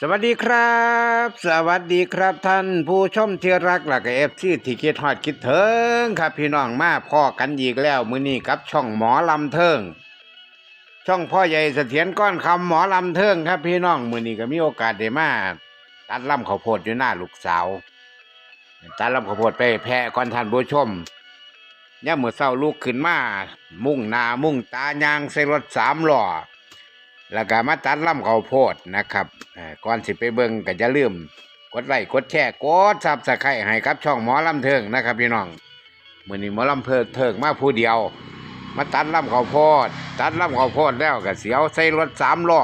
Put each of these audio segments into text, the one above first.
สวัสดีครับ สวัสดีครับท่านผู้ชมที่รักหลักเอฟซีที่คิดฮอดคิดเถึงครับพี่น้องมาพ่อกันอีกแล้วมือนี้กับช่องหมอลำเทิง ช่องพ่อใหญ่เสถียรก้อนคำหมอลำเทิงครับพี่น้องมือนี้ก็มีโอกาสได้มาตัดลำข้าวโพดอยู่หน้าลูกสาวตัดลำข้าวโพดไปแพร่ก่อนท่านผู้ชมย่ามมื้อเช้าลูกขึ้นมา มุ่งหน้ามุ่งตายางใส่รถสามล้อ แล้วก็มาตัดลำข้าวโพดนะครับก่อนสิไปเบิ่งก็จะลืม กดไลค์กดแชร์กดซับสไครต์ให้กับช่องหมอลำเทิงนะครับพี่น้องมือนี้หมอลำเพิงเทิงมาผู้เดียว มาตัดลำข้าวโพด ตัดลำข้าวโพดแล้วก็เสียวใส่รถสามล้อ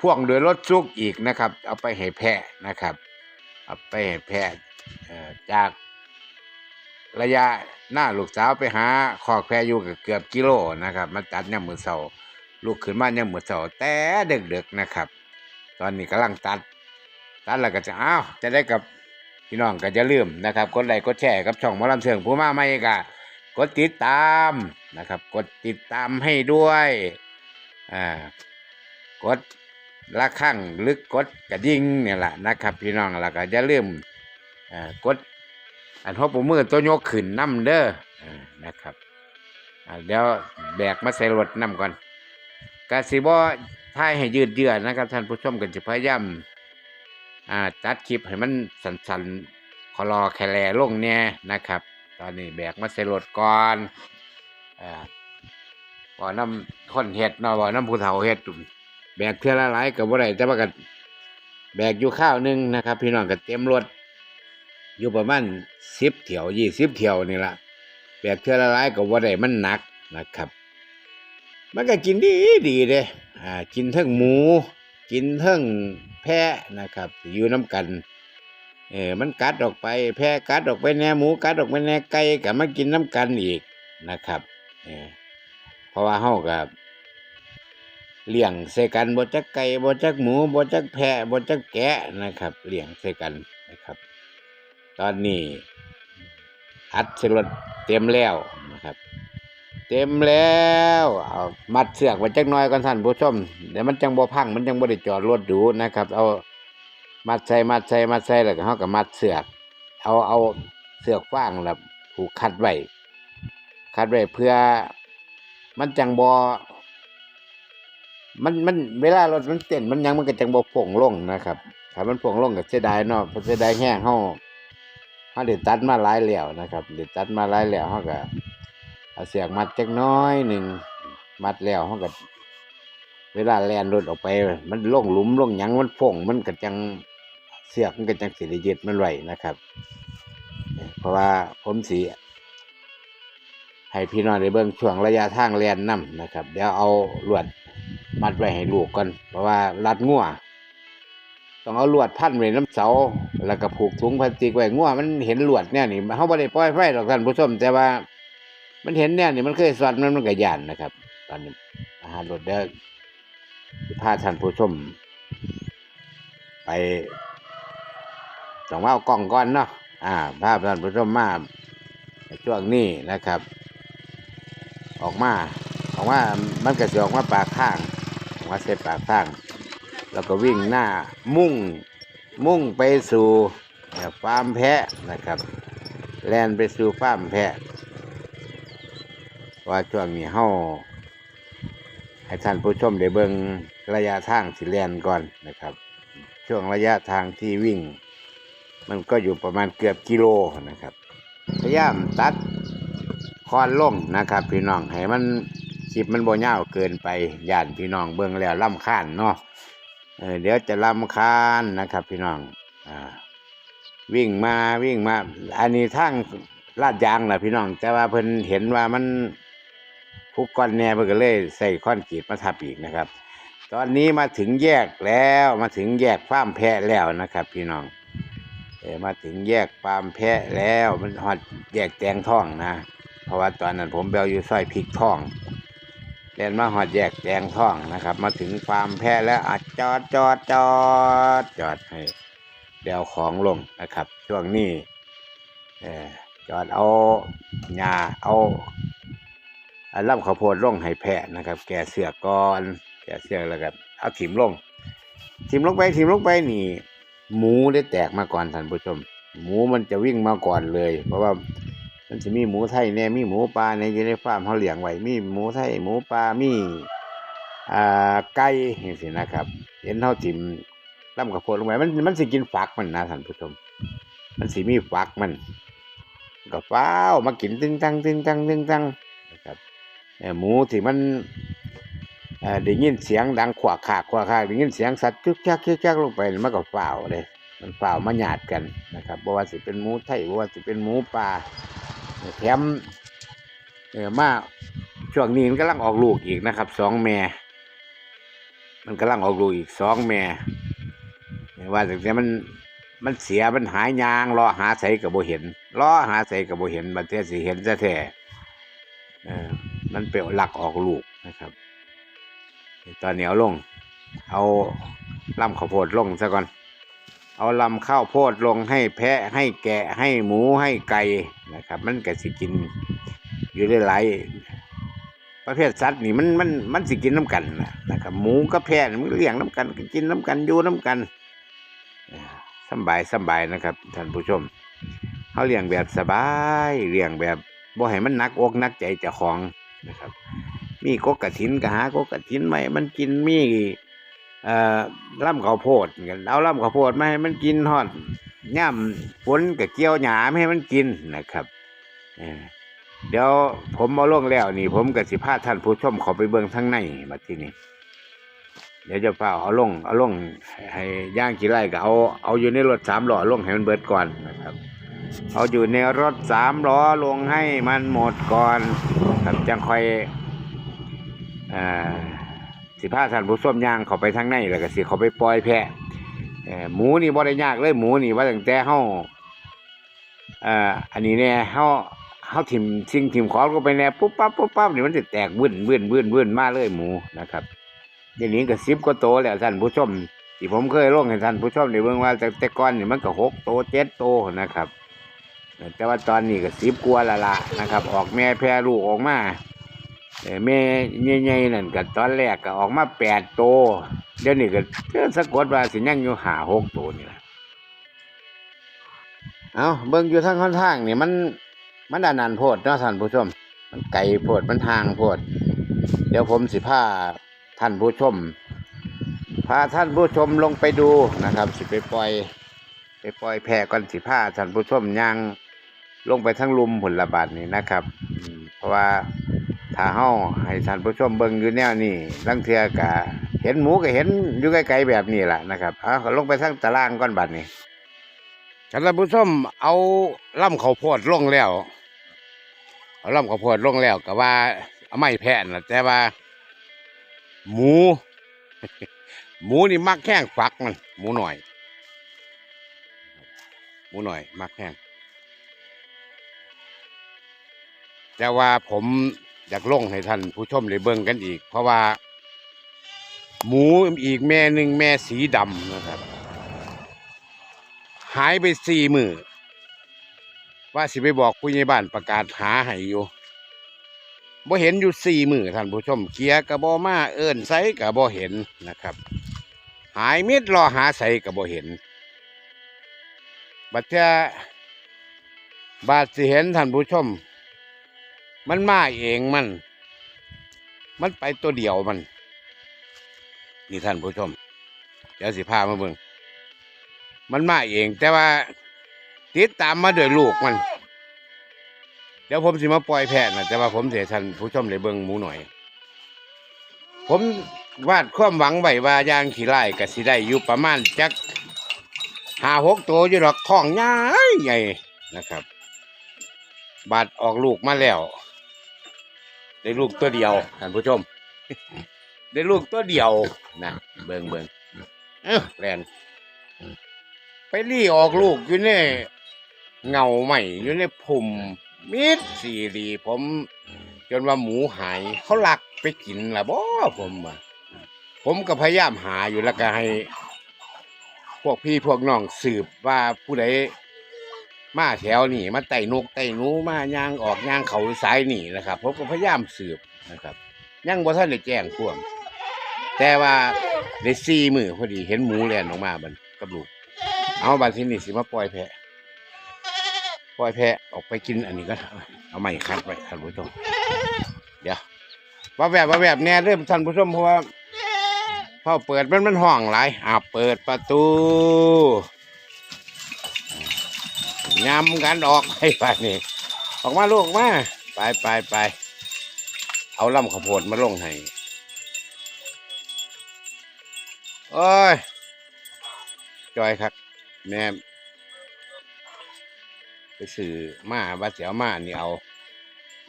พ่วงด้วยรถซุกอีกนะครับ เอาไปให้แพะนะครับเอาไปให้แพะจากระยะหน้าลูกสาวไปหาคอกแพะอยู่กับเกือบกิโลนะครับ มาตัดยามมื้อเช้า ลูกขึ้นมายามมื้อเช้าแต่เดึกๆนะครับ ตอนนี้กำลังตัด ตัดแล้วก็จะอ้าวจะได้กับพี่น้องก็จะลืมนะครับกดไลค์กดแชร์กับช่องมอลำเชิงผู้มาใหม่ก็กดติดตามนะครับ กดติดตามให้ด้วยอ่ากดละข้างหรือกดกระดิ่งเนี่ยแหละนะครับ พี่น้องแล้วก็จะลืมอ่ากดอันหัวปูมือตัวยกขึ้นน้ำเด้อนะครับเดี๋ยวแบกมาใส่รถน้ำก่อน กาสิบอท้ายให้ยืดเยื้อนะครับ ท่านผู้ชมกันจะพยายามอ่าตัดคลิปให้มันสันๆคอรอแคลลงเนี่ยนะครับ ตอนนี้แบกมาใส่รถก่อนอ่าบ่อน้ำคนเห็ดเนาะบ่อน้ำผู้เฒ่าเห็ดแบกเท่าละหลายกับบ่ได้แต่ว่ากันแบกอยู่ข้าวหนึงนะครับ พี่น้องก็เต็มรถอยู่ประมาณสิบเที่ยวยี่สิบเที่ยวนี่ละแบกเทื่อละหลายก็ว่าได้มันหนักนะครับ มันก็กินดีดีเด้อ่ากินทั้งหมู กินทั้งแพะนะครับ อยู่น้ำกันเออมันกัดออกไป แพะกัดออกไปแน่หมูกัดออกไปแน่ไก่ก็มากินน้ำกันอีกนะครับเออเพราะว่าเฮากับเลี้ยงใส่กันบ่จักไก่บ่จักหมูบ่จักแพะบ่จักแกะนะครับเลี้ยงใส่กันนะครับ ตอนนี้อัดเสรถเต็มแล้วนะครับ เต็มแล้วเอามัดเสือกไว้จักหน่อยก่อนท่านผู้ชมเดี๋ยวมันจังบ่พังมันจังบ่ได้จอดรถดูนะครับ เอามัดใส่มัดใส่มัดใส่แล้วก็เฮาก็มัดเสือก เอาเอาเสือกฟางแล้วผูกคัดไว้คัดไว้เพื่อ มันจังบ่มันมันเวลารถมันเต้นมันยังมันก็จังบ่โป่งลงนะครับถ้ามันโป่งลงก็เสียดายเนาะเพราะเสียดายแห้งเฮาเขาเด็ดตัดมาหลายแล้วนะครับเด็ดตัดมาหลายแล้วเขาก็ เอาเสียกมัดจักน้อยหนึ่งมัดแล้วเขาก็เวลาแล่นรถออกไป มันล่งหลุมล่งหยังมันฟงมันก็จังเสียกมันก็จังสิได้ยึดมันไว้นะครับ เพราะว่าผมสีให้พี่น้องได้เบิ่งช่วงระยะทางแล่นนํนะครับ เดี๋ยวเอาลวดมัดไว้ให้ลูกก่อนเพราะว่ารัดงัวต้องเอาลวดพันไว้น้ำเสา แล้วก็ผูกถุงพลาสติกไว้งัวมันเห็นลวดเนี่ยนี่เขาไม่ได้ปล่อยไฟหรอกท่านผู้ชมแต่ว่า มันเห็นเนี่ยนี่มันเคยสอดมันมันก็ยานนะครับ ตอนนี้อาหารรถเด้อพาท่านผู้ชม ไปต้องว่าเอากล้องก่อนเนาะอ่าพาท่านผู้ชมมาช่วงนี้นะครับ ออกมาออกมามันก็จะออกมาปากข้างออกมาเสปากข้าง แล้วก็วิ่งหน้ามุ่งมุ่งไปสู่ฟาร์มแพะนะครับ แลนไปสู่ฟาร์มแพะ ว่าช่วงนี้เฮาให้ท่านผู้ชมได้เบิ่งระยะทางสิแลนก่อนนะครับ ช่วงระยะทางที่วิ่ง มันก็อยู่ประมาณเกือบกิโลนะครับ พยายามตัดคอนลงนะครับ พี่น้องให้มันคลิปมันบ่ยาวเกินไปย่านพี่น้องเบิ่งแล้วลำคาญเนาะเเดี๋ยวจะลำคาญนะครับ พี่น้องอวิ่งมาวิ่งมา อันนี้ทางลาดยางแหละพี่น้อง แต่ว่าเพิ่นเห็นว่ามัน พุกก้อนแหน่เพิ่นก็เลยใส่คอนกรีตมาทับอีกนะครับ ตอนนี้มาถึงแยกแล้วมาถึงแยกฟาร์มแพะแล้วนะครับ พี่น้องเออมาถึงแยกฟาร์มแพะแล้วมันฮอดแยกแตงท่องนะ เพราะว่าตอนนั้นผมเบลอยู่ซอยพริกท่องเรียนมาหอดแยกแดงท่องนะครับ มาถึงฟาร์มแพะแล้วอจอดจอดจอดจอดให้เดี๋ยวของลงนะครับ ช่วงนี้เออจอดเอาหญ้าเอา ล่ำข้าวโพดลงให้แพะนะครับ แก่เสือกก่อน แก่เสือกแล้วก็เอาถิ่มลงทิมลงไปทิมลงไปนี่ หมูได้แตกมาก่อนท่านผู้ชม หมูมันจะวิ่งมาก่อนเลย เพราะว่ามันจะมีหมูไทยแน่มีหมูปลาในอยู่ในฟาร์มเขาเลี้ยงไว้มีหมูไทยหมูปลามีอ่าไก่อย่างสินะครับเห็นเขาทิมล่ำกับโพดลงไปมันมันสิกินฝักมันนะท่านผู้ชม มันสิมีฝักมัน ก็ฟ้าวมากินตึงตังตึงตังตึงตัง หมูที่มันได้ยินเสียงดังขวากขากขวากขากได้ยินเสียงสัตว์จึกจักจึกจักลงไปมันก็ฟ้าเลยมันฟ้ามาหยาดกันนะครับบ่ว่าสิเป็นหมูไทยบ่ว่าสิเป็นหมูป่าแถมเออมาช่วงนี้มันกำลังออกลูกอีกนะครับสองแม่มันกำลังออกลูกอีกสองแม่ว่าแต่แต่มันมันเสียมันหายยางรอหาใส่กับโบเห็นรอหาใส่กับโบเห็นบัดเทสิเห็นซะแท้ มันเปลวหลักออกลูกนะครับ ตอนเหนี้เอาลง เอาลำข้าวโพดลงซะก่อน เอาลำข้าวโพดลงให้แพะให้แกะให้หมูให้ไก่นะครับ มันก็สิกินอยู่ได้หลายประเภทสัตว์นี่มันมันมันสิกินน้ำกันนะครับหมูกับแพะมันเลี้ยงน้ำกันกินน้ำกันอยู่น้ำกันสบายสบายนะครับท่านผู้ชมเขาเลี้ยงแบบสบายเลี้ยงแบบบ่ให้มันหนักอกหนักใจเจ้าของ นะครับ มีกกกระถินก็หากกกระถินมาให้มันกินมีเอ่อล่ำข้าวโพดกันเอาล่ำข้าวโพดมาให้มันกินฮอดย่ำฝนกับเกี่ยวหยาไม่ให้มันกินนะครับเดี๋ยวผมเอาลงแล้วนี่ ผมกับสิพาท่านผู้ชมขาไปเบิ่งทั้งในมาที่นี่เดี๋ยวจะเฝ้าเอาล่งเอาล่งให้ย่างกี่ไร่ก็เอาเอาอยู่ในรถสามหล้อล่งให้มันเบิดก่อนนะครับ เอาอยู่ในรถสามล้อลงให้มันหมดก่อนครับจังค่อยอสิพาท่านผู้ชมยางเขาไปทางในแล้วก็สิเขาไปปล่อยแพะหมูนี่บ่ได้ยากเลยหมูนี่ว่าตั้งแต่เฮาอ่ออันนี้เนี่ยเฮาเฮาทิ่มสิ่งทิ่มของลงไปแน่ปุ๊บปั๊บปุ๊บปั๊บนี่มันจะแตกวื่นวื่นวื่นวื่นมาเลยหมูนะครับเดี๋ยวนี้ก็สิบกว่าโตแล้วท่านผู้ชมที่ผมเคยลงให้ท่านผู้ชมในเบื้องว่าแต่แต่ก่อนนี่มันก็หกโตเจ็ดโตนะครับ แต่ว่าตอนนี้ก็สิบกว่าละละนะครับ ออกแม่แพรลูกออกมาเอ่อแม่ใหญ่ๆนั่นก็ตอนแรกก็ออกมาแปดโตเดี๋ยวนี้ก็เจอสะกดว่าสิยังอยู่หาหกโตนี่แหละเอาเบิ่งอยู่ทางค่อนทางนี่มันมันดานันโพดเนาะท่านผู้ชม มันไกลโพดมันทางโพด เดี๋ยวผมสิพาท่านผู้ชม พาท่านผู้ชมลงไปดูนะครับ สิไปปล่อย ไปปล่อยแพะก่อนสิพาท่านผู้ชมย่าง ลงไปทั้งลุมผลบาทนี่นะครับเพราะว่าถ้าเฮาให้ท่านผู้ชมเบิ่งอยู่แนวนี้ลังเทือกะเห็นหมูก็เห็นอยู่ไกลๆแบบนี้แหละนะครับเอาลงไปทั้งตารางก่อนบัดนี้ท่านผู้ชมเอาล่ำข้าวโพดลงแล้วเอาล่ำข้าวโพดลงแล้วก็ว่าเอาไม่แพะนะแต่ว่า หมู หมูนี่มักแห้งฝักมันหมูหน่อย หมูหน่อย มักแห้ง แต่ว่าผมอยากลงให้ท่านผู้ชมได้เบิ่งกันอีก เพราะว่า หมูอีกแม่หนึ่งแม่สีดำนะครับ หายไปสี่มือว่าสิไปบอกผู้ใหญ่บ้านประกาศหาให้อยู่บ่เห็นอยู่สี่มือท่านผู้ชมเกียร์กระบอมาเอิ้นไซกระบอเห็นนะครับ หายมิดรอหาใสกระบอเห็น บัดเจ้าบาดสิเห็นท่านผู้ชม มันมาเองมัน มันไปตัวเดียวมัน นี่ท่านผู้ชม เดี๋ยวสิพามาเบิ่งมันมาเอง แต่ว่าติดตามมาโดวยลูกมัน เดี๋ยวผมสิมาปล่อยแพะนะแต่ว่าผมเสียท่านผู้ชมได้เบิ่งหมูหน่อย ผมวาดความหวังไว้ว่าย่างขี้ไล่ก็สิได้อยู่ประมาณจักหาหกตัวอยู่ดอกท้องใหญ่ใหญ่นะครับ บาดออกลูกมาแล้ว ได้ลูกตัวเดียวท่านผู้ชม ได้ลูกตัวเดียวนะเบิ่งเบิ่งเออแลนไปรี่ออกลูกอยู่ในเงาใหม่อยู่ในผุ่มมิดสี่ดีผม จนว่าหมูหายเขาลักไปกินละบ่ผมว่าผมก็พยายามหาอยู่แล้วก็ให้ พวกพี่พวกน้องสืบว่าผู้ใด มาแถวนี่มาไต่นกไต่หนูมาย่างออกย่างเขาสายนี่นะครับผมก็พยายามสืบนะครับยังบ่ทันได้แจ้งความแต่ว่าได้สี่มือพอดีเห็นหมูแล่นออกมาบันกับลูกเอาบันที่นี่สิมาปล่อยแพะปล่อยแพะออกไปกินอันนี้ก็เอาไม้คัดไว้ท่านผู้ชมเดี๋ยวว่าแบบว่าแบบแน่เริ่มท่านผู้ชมเพราะว่าพอเปิดมันมันห้องหลายอ่าเปิดประตู ยำกันออกไปไปนี่ออกมาลูกมาไปไปไปเอาลำข้าวโพดมาลงให้โอ้ยจอยครับแม่ไปสื่อมาว่าเสียวมานี่เอา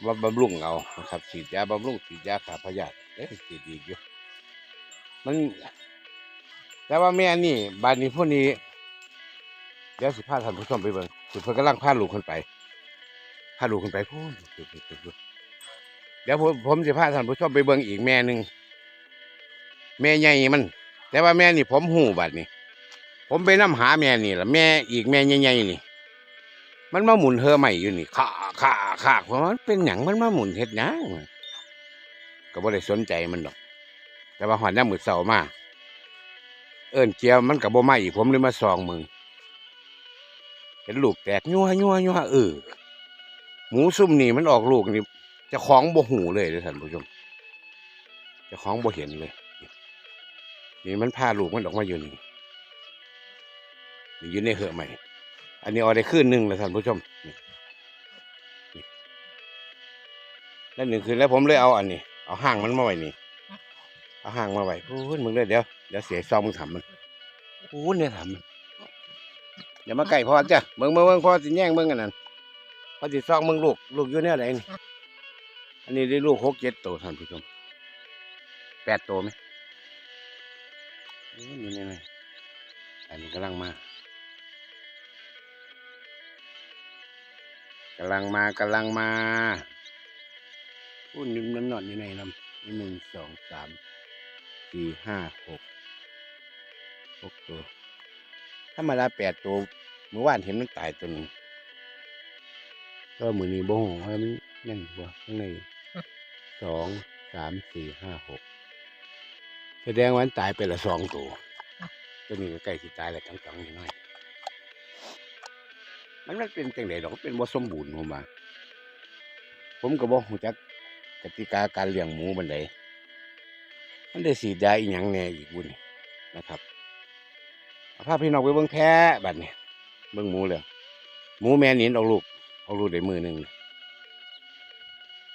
ว่าบำรุงเอาครับฉีดยาบำรุงฉีดยาขาพยาธิเอ๊ะฉีดดีอยู่มันแต่ว่าแม่นี่บานนี้พวกนี้เดี๋ยวสิพาท่านผู้ชมไปเบิ่ง เพิ่นกำลังพาลูกคนไปพาลูกคนไปพูนเดี๋ยวผมผมจะพาท่านผู้ชมไปเบิ่งอีกแม่หนึ่งแม่ใหญ่มัน แต่ว่าแม่นี่ผมหูบัดนี้ผมไปนํหาแม่นี่ละแม่อีกแม่ใหญ่ๆนี่ มันมาหมุนเธอใหม่อยู่นี่ขาขาขาเพราะมันเป็นหยังมันมาหมุนเฮ็ดหยังก็บ่ได้สนใจมันดอก แต่ว่าหอนน้ำมือเสามาเอิ้นเจียวมันกับบ่มาอีกผมเลยมาซองมึง เห็นลูกแตกยัวยัวยัวเออหมูซุ่มนี่มันออกลูกนี่จะคล้าของบ่หูเลยเด้อท่านผู้ชม จะคล้าของบ่เห็นเลย นี่มันพาลูกมันออกมาอยู่นี่นี่อยู่ในเหือใหม่ อันนี้เอาได้คืนหนึ่งแล้วท่านผู้ชมนี่นี่แล้วหนึ่งคืนแล้วผมเลยเอาอันนี้ เอาห่างมันมาไว้นี่ เอาห่างมาไว้พูดมึงเลยเดี๋ยวเดี๋ยวเสียซองมึงทำมันพูดเนี่ยทำมัน อย่ามาใกล้พ่อจ้ะเบิ่งเบิ่งเบิ่งพ่อสิแย่งเบิ่งกันนั่นพ่อสิซองมึงลูกลูกอยู่เนี่ยไหนนี่อันนี้ได้ลูกหกเจ็ดตัวท่านผู้ชมแปดตัวไหมนี่นี่นี่นี่อันนี้กำลังมากำลังมากำลังมาพูดนิ่มนอนอยู่ในลำนี่หนึ่งสองสามสี่ห้าหกหกตัว ธรรมดาแปดตัวเมื่อวานเห็นมันตายตัวหนึ่งก็มือนี้บ่งว่ามันนั่นบ่ข้างในสองสามสี่ห้าหกแสดงว่ามันตายไปละสองตัวตัวนี้ก็ใกล้สิตายแล้วจังๆนิดหน่อยมันมันเป็นจังไดดอกเป็นบ่สมบูรณ์ผมว่าผมก็บ่ฮู้จักกติกาการเลี้ยงหมูบันไดมันได้สีดยาอีหยังแน่อีกบุญนะครับ พาพี่น้องไปเบิ่งแพะบัดนี้เบิ่งหมูเลยหมูแม่นินเอาลูกเอาลูกได้มือหนึ่ง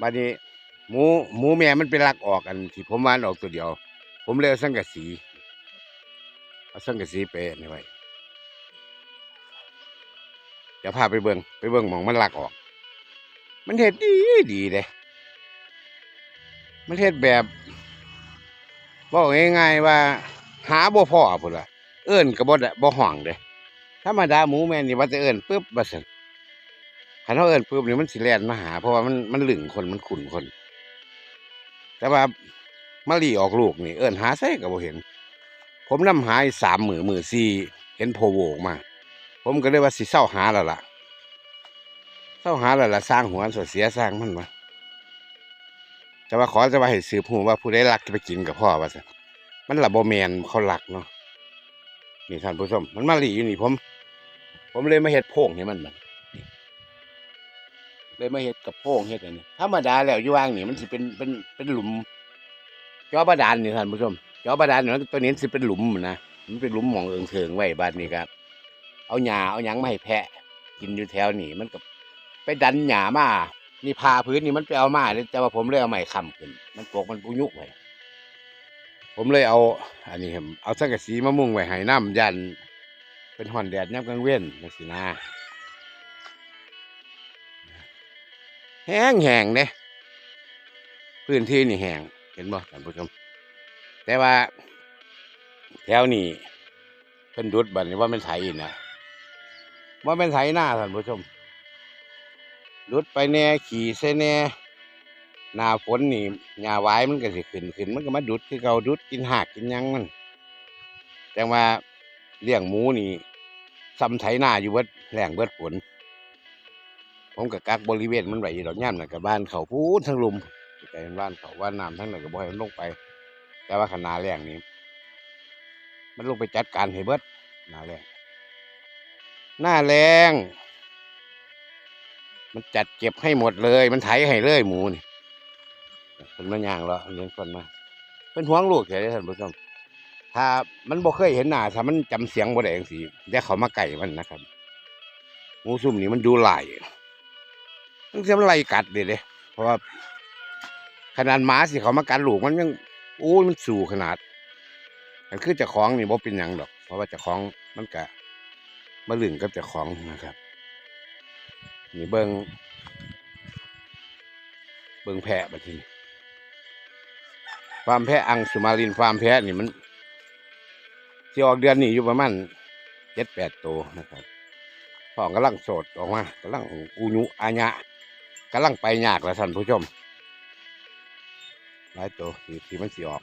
บัดนี้หมูหมูแม่มันเป็นลักออกอันที่ผมวานออกตัวเดียว ผมเลยเอาสังกะสีเอาสังกะสีไปนี่ไว้เดี๋ยวพาไปเบิงไปเบิงมองมันลักออก มันเฮ็ดดีดีเลยมันเฮ็ดแบบบอกง่ายๆว่า หาบ่พ่อพุ่นล่ะ เอิ้นก็บ่ได้บ่ห้องเด้ธรรมดาหมูแม่นี่ว่าจะเอิ้นปึ๊บว่าซั่นคันเฮาเอิ้นปึ๊บนี่มันสิแลนมาหา เพราะว่ามันมันหลึงคนมันขุนคน แต่ว่ามะลีออกลูกนี่เอิ้นหาไสก็บ่เห็น ผมนำหาอีกสามหมือมือสี่เห็นโพโวออกมา ผมก็เลยว่าสิเศร้าหาแล้วล่ะเศร้าหาแล้วล่ะสร้างหัวสดเสียสร้างมันมาแต่ว่าขอจะว่าให้สืบหูว่าผู้ใดรักจะไปกินกับพ่อว่าสิมันละบ่แมนเขาหลักเนาะ นี่ท่านผู้ชม มันมาหลีอยู่นี่ผม ผมเลยมาเฮ็ดโพงให้มันมันเลยมาเฮ็ดกับโพงเฮ็ดอันนี้ธรรมดาแล้วอยู่ว่างนี่มันสิเป็นเป็นเป็นหลุมจอบาดาลนี่ท่านผู้ชมจอบาดาลนี่ตัวนี้สิเป็นหลุมนะมันเป็นหลุมหมองเอิงเถิงไว้บ้านนี้ครับ เอาหญ้าเอาหยังมาให้แพะ กินอยู่แถวนี้มันก็ไปดันหญ้ามานี่พาพื้นนี่มันไปเอามาเลยแต่ว่าผมเลยเอาไม้ค้ำขึ้น มันปลวกมันปุยุไว้ ผมเลยเอา อันนี้ครับเอาสังกะสีมามุ่งไว้ให้น้ำยัน เป็นห่อนแดดย่ำกลางเว้นจังสินะแห้งแห้งๆเด้พื้นที่นี่แห้งเห็นบ่ท่านผู้ชมแต่ว่า แถวนี้เพิ่นดุดบัดนี้ว่าเป็นไถนะว่าเป็นไถหน้าท่านผู้ชมดุดไปแน่ขี่ใส่แน่ หน้าฝนนี่หญ้าหวายมันก็สิขึ้นขึ้นมันก็มาดุดคือเก่าดุดกินหากกินยังมันแต่ว่าเลี้ยงหมูนี่ซ้ำไถหน้าอยู่เบิดแรงเบิดฝนผมก็กักบริเวณมันไว้อยู่ดอกย่ำน่ะกับบ้านเขาพูดทั้งลุมไกลบ้านเขาว่าน้ำทั้งนั้นก็บ่ให้มันลงไป แต่ว่าขนาดแรงนี้ มันลงไปจัดการให้เบิดหนาแรงหน้าแรง มันจัดเก็บให้หมดเลย มันไถให้เลยหมูนี่ เป็นมันย่างแล้วเลี้ยงคนมา เป็นห่วงลูกแค่ท่านผู้ชมถ้ามันบ่เคยเห็นหน้าถ้ามันจำเสียงบ่ได้จังซี่อย่าเขามาไก่มันนะครับหมูซุ่มนี่มันดูหลายมันจะมันไล่กัดเด้เด้เพราะว่าขนาดหมาสิเขามากัดลูกมันยังโอ้ยมันสู่ขนาดมันคือจะคล้าของนี่บ่เป็นยังดอก เพราะว่าจะคล้าของมันกะมาลึงกับจะคล้าของนะครับ นี่เบิงเบิ้งแพะบัดทีนี้ ฟาร์มแพะอังสุมารินฟาร์มแพะนี่มันที่ออกเดือนนี้อยู่ประมาณเจ็ดแปดตัวนะครับท้องกำลังโสดออกมากำลังอูยุอาญะกำลังไปยากแล้วท่านผู้ชมหลายตัวที่ที่มันสีออก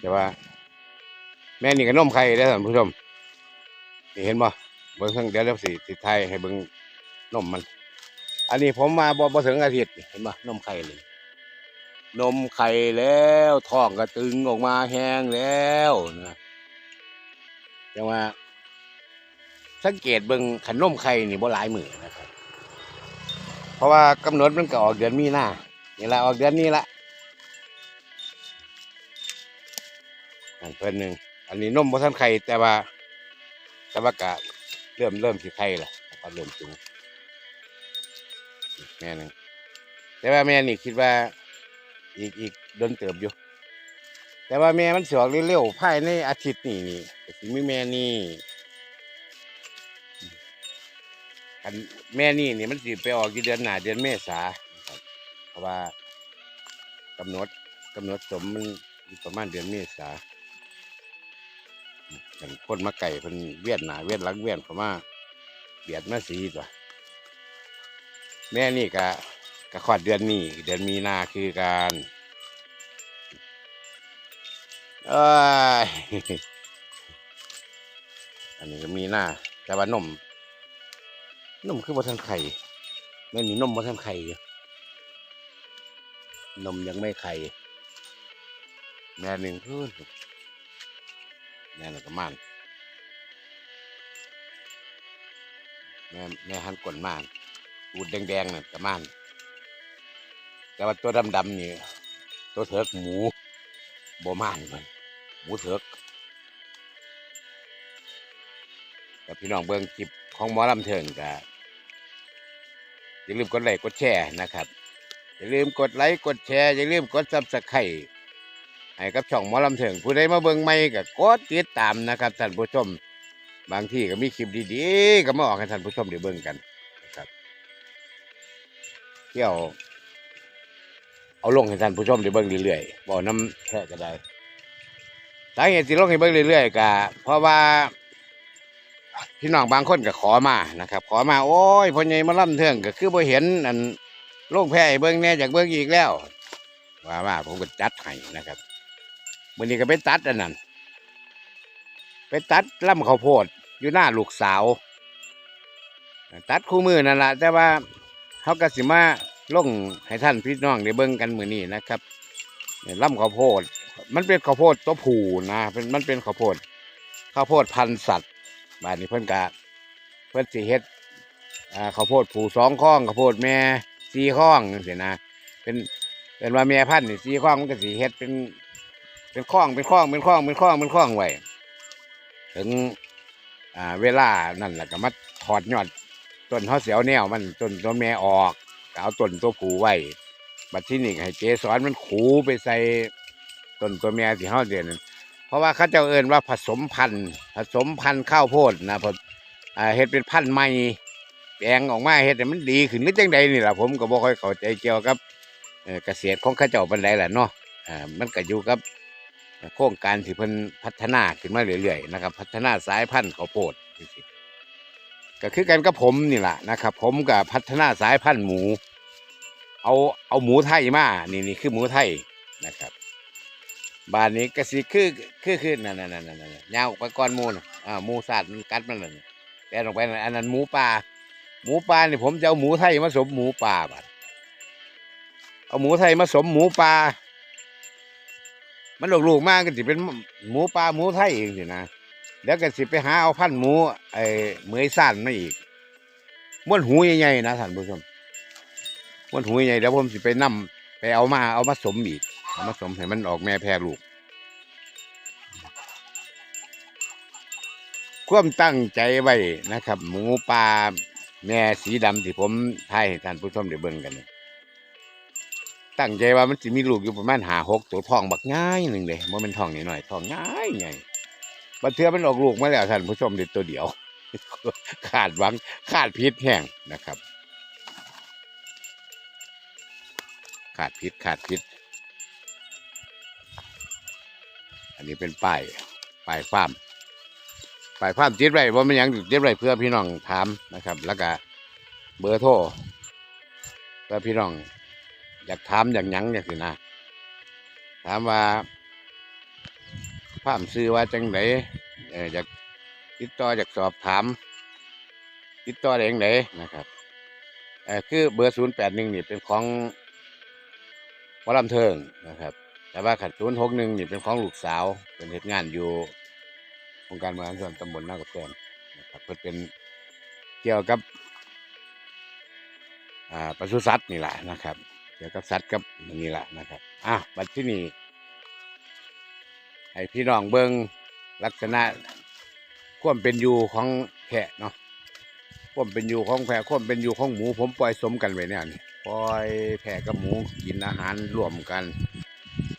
แต่ว่า แม่นี่ก็นมไข่ได้ท่านผู้ชมนี่เห็นบ่เบิ่งเพิ่งเดี๋ยวเดี๋ยวสิสิไทยให้เบิ่งนมมัน อันนี้ผมมาบ่บ่ถึงอาทิตย์เห็นบ่นมไข่เลย นมไข่แล้วท้องก็ตึงออกมาแห้งแล้วนะจังว่า สังเกตเบิ่งขันนมไข่นี่บ่หลายมือนะครับ เพราะว่ากำหนดมันก็ออกเดือนมีนานี่ละออกเดือนนี้ละอันเพิ่นหนึ่งอันนี้นมบ่ทันไข่แต่ว่า แต่ว่ากะเริ่มเริ่มสิไข่ละก็เริ่มสูงแม่หนึงแต่ว่าแม่นี่คิดว่า อีกอีกเดินเติบอยู่ แต่ว่าแม่มันสอกเร็วๆภายในอาทิตย์นี้นี่ก็สิมีแม่นี่ันแม่นี่นี่มันสิไปออกอยู่เดือนหน้าเดือนเมษาเพราะว่ากำหนดกำหนดสมมันประมาณเดือนเมษาอย่างคนมาไก่คนเวียดหนาเวียดหลังเวียนเขามาเบียดมาสีตัวแม่นี่ก็ ก็ขอดเดือนนี้เดือนมีนาคือการเอ้ยอันนี้ก็มีหน้า แต่ว่านมนมคือบ่ทันไข่แม่นี่นมบ่ทันไข่นมยังไม่ไข่แม่หนึ่งคืนแม่หนึ่งก็มันแม่แม่หันกลนมานอูดแดงๆน่ะก็มัน แต่ว่าตัวดำๆนี่ตัวเถิกหมูบ่มานมันหมูเถิกกับพี่น้องเบิ่งคลิปของหมอลำเทิงกะอย่าลืมกดไลค์กดแชร์นะครับ อย่าลืมกดไลค์กดแชร์อย่าลืมกดซับสไครต์ให้กับช่องหมอลำเถิงผู้ใดมาเบิ่งใหม่ก็กดติดตามนะครับท่านผู้ชม บางที่ก็มีคลิปดีๆ ก็มาออกให้ท่านผู้ชมได้เบิ่งกันนะครับเที่ยว เอาลงให้ท่านผู้ชมได้เบิ่งเรื่อยๆบ่น้ำแค่ก็ได้สาเหตุที่ลงให้เบิ่งเรื่อยๆก็เพราะว่า พี่น้องบางคนก็ขอมานะครับ ขอมาโอ้ยพ่อใหญ่มาล่ำเทืองก็คือบ่เห็นอันโลงแพ้ให้เบิ่งแน่จากเบิ่งอีกแล้ว ว่ามาผมก็จัดให้นะครับมื้อนี้ก็ไปตัดอันนั้นไปตัดลำข้าวโพดอยู่หน้าลูกสาว ตัดคู่มือนั่นแหละแต่ว่าเขาก็สิมา ลงให้ท่านพี่น้องได้เบิ่งกันมือนี้นะครับเนี่ยลำข้าวโพด มันเป็นข้าวโพดตัวผูนะเป็นมันเป็นข้าวโพดข้าวโพดพันสัตว์บ้านนี้เพิ่นกะเพิ่นสิเฮ็ดข้าวโพดผูสองข้องข้าวโพดแม่สี่ข้องจังซี่นะเป็นเป็นว่าแม่พันธุ์สี่ข้องมันก็สิเฮ็ดเป็น เป็นข้องเป็นข้องเป็นข้องเป็นข้องเป็นข้องไว้ถึงเวลานั่นแหละก็มาถอดยอดต้นเฮาเสียวแนวมันต้นตัวแม่ออก เอาต้นตัวผูไว้บัดที่นี่ให้เกสรมันขูไปใส่ต้นตัวแม่ที่เฮาเดือนเพราะว่าเขาเจ้าเอิ้นว่าผสมพันธุ์ผสมพันธุ์ข้าวโพดนะผมอ่าเฮ็ดเป็นพันธุ์ใหม่แปลงออกมาเฮ็ดให้มันดีขึ้นนึกจังใดนี่แหละผมก็บ่ค่อยเข้าใจเกี่ยวกับเกษตรของเขาเจ้าปานใดล่ะเนาะมันก็อยู่กับโครงการที่เพิ่นพัฒนาขึ้นมาเรื่อยๆนะครับ พัฒนาสายพันธุ์ข้าวโพด ก็คือกันกับผมนี่แหละนะครับ ผมก็พัฒนาสายพันธุ์หมู เอาเอาหมูไทยมานี่นี่คือหมูไทยนะครับบ้านนี้ก็สิคือคือคือนั่นนั่นนั่นนั่นยาวออกไปก้อนหมูนอ่าหมูสัตว์มันกัดมันนั่นแต่ลงไปนั่นอันนั้นหมูป่าหมูป่านี่ผมจะเอาหมูไทยมาสมหมูป่าบัดเอาหมูไทยมาสมหมูปลามันหลูกๆมากก็สิเป็นหมูปลาหมูไทยเองสินะ แล้วก็สิไปหาเอาพันหมูไอ้เหมยสั้นมาอีกม้วนหูใหญ่ๆนะท่านผู้ชมม้วนหูใหญ่ๆเดี๋ยวผมสิไปนํไปเอามาเอามาสมอีกเอามาสมให้มันออกแม่แพรลูกความตั้งใจไว้นะครับ หมูปลาแม่สีดำที่ผมทายให้ท่านผู้ชมได้เบิ่งกัน ตั้งใจว่ามันจะมีลูกอยู่ประมาณหาหกตัวทองบักง่ายหนึ่งเลยมันเป็นทองนิดหน่อยทองง่ายไง บัดเทือมันออกลูกมาแล้วท่านผู้ชมเด็ดตัวเดียว ขาดหวังขาดพิษแห้งนะครับ ขาดพิษขาดพิษอันนี้เป็นป้ายป้ายฟาร์มฝ่ายภาพจิตไว้ว่ามันยังจิตไว้เพื่อพี่น้องถามนะครับ แล้วก็เบอร์โทรเพื่อพี่น้อง อยากถามอยากยั้งอยากสินะถามว่า ภาพซื้อว่าจังไหนอยากติดต่ออยากสอบถาม ติดต่อได้ยังไงนะครับคือเบอร์ศูนย์แปดหนึ่งนี่เป็นของวอลำเทิงนะครับ แต่ว่าขัดศูนย์หกหนึ่งนี่เป็นของลูกสาว เป็นเหตุงานอยู่องค์การบริหารส่วนตำบลหน้ากระแตนนะครับเพื่อเป็นเกี่ยวกับอ่าปศุสัตว์นี่แหละนะครับ เกี่ยวกับสัตว์กับนี่แหละนะครับ อะบัดที่นี่ ให้พี่น้องเบิงลักษณะความเป็นอยู่ของแพะเนาะความเป็นอยู่ของแพะความเป็นอยู่ของหมู ผมปล่อยสมกันไว้เนี่ยนี่ปล่อยแพะกับหมูกินอาหารร่วมกัน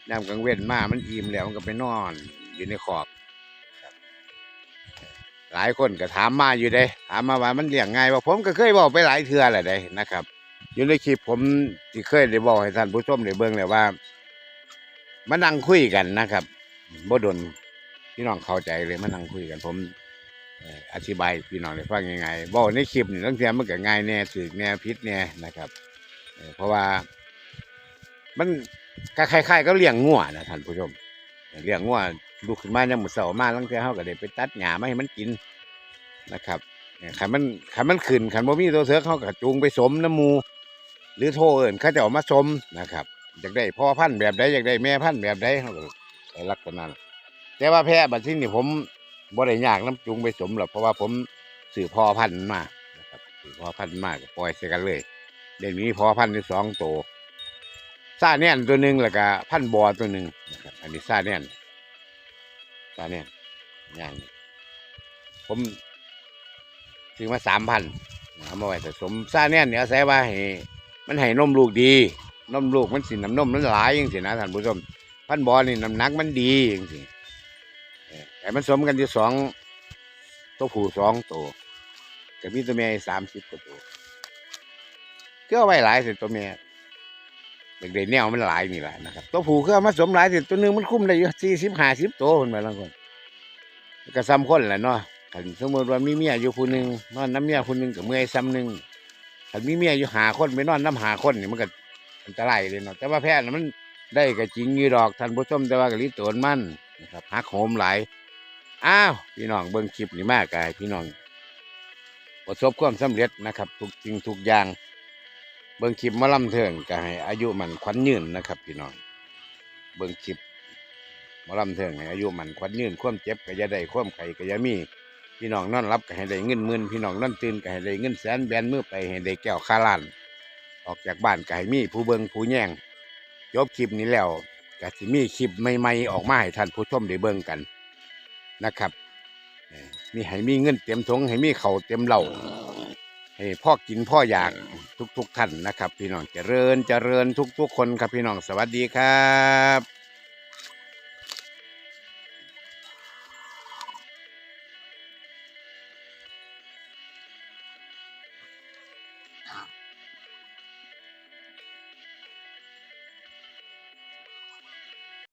น้ำกลางเว้นมามันอิ่มแล้วมันก็ไปนอนอยู่ในขอบ หลายคนก็ถามมาอยู่เด้ถามมาว่ามันเลี้ยงง่ายว่าผมก็เคยบอกไปหลายเทื่อแหละเด้นะครับ อยู่ในคลิปผมที่เคยได้บอกให้ท่านผู้ชมได้เบิ่งเลยว่ามานั่งคุยกันนะครับ บ่ดนพี่น้องเข้าใจเลยมานั่งคุยกัน ผมอธิบายพี่น้องได้ฟังยังไงบอกในคลิปนี่ตั้งแต่มันก็ง่ายแน่สึกแน่พิษแน่นะครับเพราะว่า มันก็คล้ายๆก็เลี้ยงงัวนะท่านผู้ชมเลี้ยงงัวลูกขึ้นมายังมือเสามาตั้งแต่เฮาก็ได้ไปตัดหญ้ามาให้มันกินนะครับขันมันขันมันขึ้นขันบ่มีตัวเสือเขาก็จูงไปสมน้ำมู หรือโทรเอิ้นเขาจะออกมาสมนะครับอยากได้พ่อพันธุ์แบบใดอยากได้แม่พันธุ์แบบใดเขาก็ ไปลักษณะนั้นแต่ว่าแพะบัดที่นี่ผมบ่ได้ยากน้ำจูงไปสมหรอกเพราะว่าผมสื่อพ่อพันธุ์มานะครับสื่อพ่อพันธุ์มาก็ปล่อยใส่กันเลยเดี๋ยวนี้พ่อพันธุ์ที่สองตัวซาเนี่ยนตัวหนึ่งแล้วก็พันธุ์บอตัวหนึ่งนะครับ อันนี้ซาเนี่ยนตอนเนียอย่างผมซื้อมาสามพันเอามาไว้ผสมซาเนี่ยเนี่ยอาศัยว่าให้มันให้นมลูกดีนมลูกมันสิน้ำนมมันหลายอย่างสินะท่านผู้ชม พันบอลนี่น้ำหนักมันดีอย่างสิเออแต่มันสมกันที่สองตัวผู้สองตัวกับมีตัวแม่สามสิบกว่าตัวเก็เอไว้หลายสิตัวแม่เด็กๆแนวมันหลายนี่แหละนะครับตัวผู้ก็เอามาสมหลายสิตัวนึงมันคุ้มได้อยู่สี่สิบห้าสิบตัวคนมาแล้วคนก็ซ้ำคนแหละเนาะคันสมมติว่ามีเมียอยู่คนหนึ่งนอนน้ำเมียคนหนึ่งกับเมื่อยซ้ำหนึ่งคันมีเมียอยู่หาคนไปนอนน้ำหาคนนี่มันก็อันตรายเลยเนาะแต่ว่าแพทย์น่ะมัน ได้ก็จริงอยู่ดอกท่านผู้ชมแต่ว่าก็ลิตนมันนะครับหักโหมหลายอ้าวพี่น้องเบิ่งคลิปนี่มากกายพี่น้องประสบความสำเร็จนะครับ ทุกสิ่งทุกอย่าง เบิ่งคลิปมาล่ำเทิงก็ให้อายุมันขวัญยืนนะครับ พี่น้องเบิ่งคลิปมาล่ำเทิงให้อายุมันขวัญยืนความเจ็บก็อย่าได้ความไข่ก็อย่ามีพี่น้องนอนรับก็ให้ได้เงินหมื่นพี่น้องนอนตื่นก็ให้ได้เงินแสนแบนมือไปให้ได้แก้วคาล้านออกจากบ้านก็ให้มีผู้เบิงผู้แย่ง จบคลิปนี้แล้วก็สิมีคลิปใหม่ๆออกมาให้ท่านผู้ชมได้เบิ่งกันนะครับมีให้มีเงินเต็มทงให้มีเข่าเต็มเหล่าให้พ่อกินพ่ออยากทุกๆท่านนะครับ พี่น้องเจริญเจริญทุกๆคนครับพี่น้องสวัสดีครับ